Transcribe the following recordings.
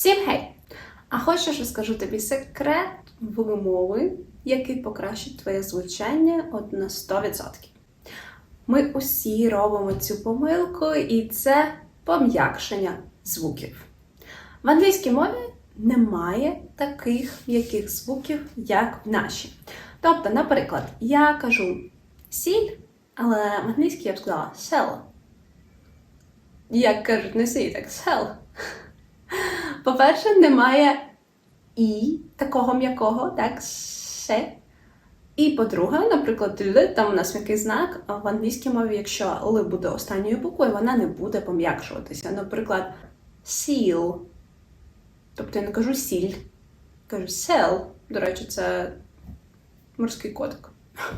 Всім гей! А хочеш розкажу тобі секрет вимови, який покращить твоє звучання от на 100%. Ми усі робимо цю помилку, і це пом'якшення звуків. В англійській мові немає таких м'яких звуків, як в нашій. Тобто, наприклад, я кажу сіль, але в англійській я б сказала sell. Як кажуть не сіль, так sell. По-перше, немає і такого м'якого, так, се. І по-друге, наприклад, там у нас м'який знак, в англійській мові, якщо л буде останньою буквою, вона не буде пом'якшуватися. Наприклад, seal. Тобто я не кажу сіль, кажу sell. До речі, це морський котик.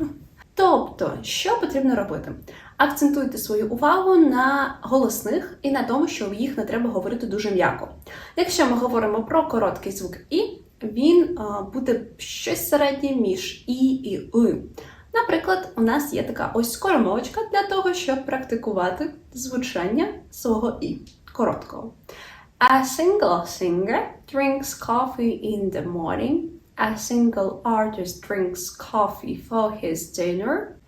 Тобто, що потрібно робити? Акцентуйте свою увагу на голосних і на тому, що їх не треба говорити дуже м'яко. Якщо ми говоримо про короткий звук І, він а, буде щось середнє між І і И. Наприклад, у нас є така ось скоромовочка для того, щоб практикувати звучання свого І короткого. A single singer drinks coffee in the morning. A single artist drinks coffee for his dinner.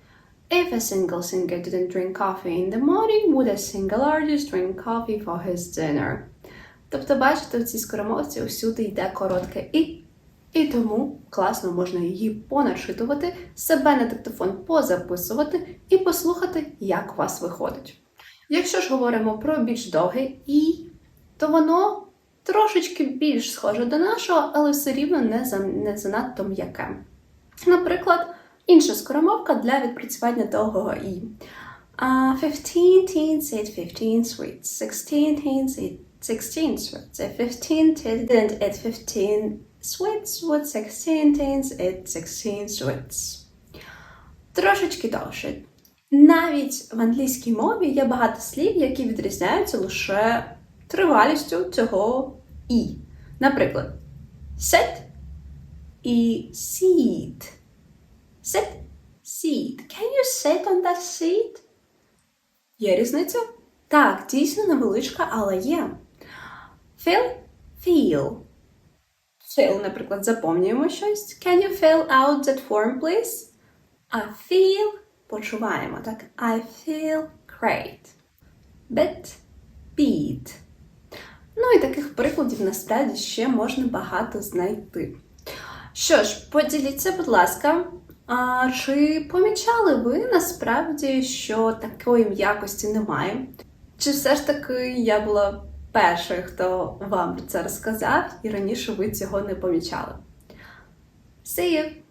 If a single singer didn't drink coffee in the morning, would a single artist drink coffee for his dinner? Тобто, бачите, в цій скоромовці усюди йде коротке і. І тому класно можна її поначитувати, себе на диктофон позаписувати і послухати, як у вас виходить. Якщо ж говоримо про більш довге і, то воно трошечки більш схоже до нашого, але все рівно не, за, не занадто м'яке. Наприклад, інша скоромовка для відпрацювання довгого і. Uh, 15 teens ate 15 sweets. 16 teens ate 16 sweets. If 15 teens didn't eat 15 sweets, would 16 teens eat 16 sweets? Трошечки довше. Навіть в англійській мові є багато слів, які відрізняються лише тривалістю цього і. Наприклад, sit і seat. Sit, seat. Can you sit on that seat? Є різниця? Так, дійсно невеличка, але є. Fill, feel. Fill, наприклад, заповнюємо щось. Can you fill out that form, please? I feel, почуваємо, так? I feel great. Bit, beat. Ну і таких прикладів насправді ще можна багато знайти. Що ж, поділіться, будь ласка, а чи помічали ви насправді, що такої м'якості немає? Чи все ж таки я була першою, хто вам про це розказав, і раніше ви цього не помічали? See you!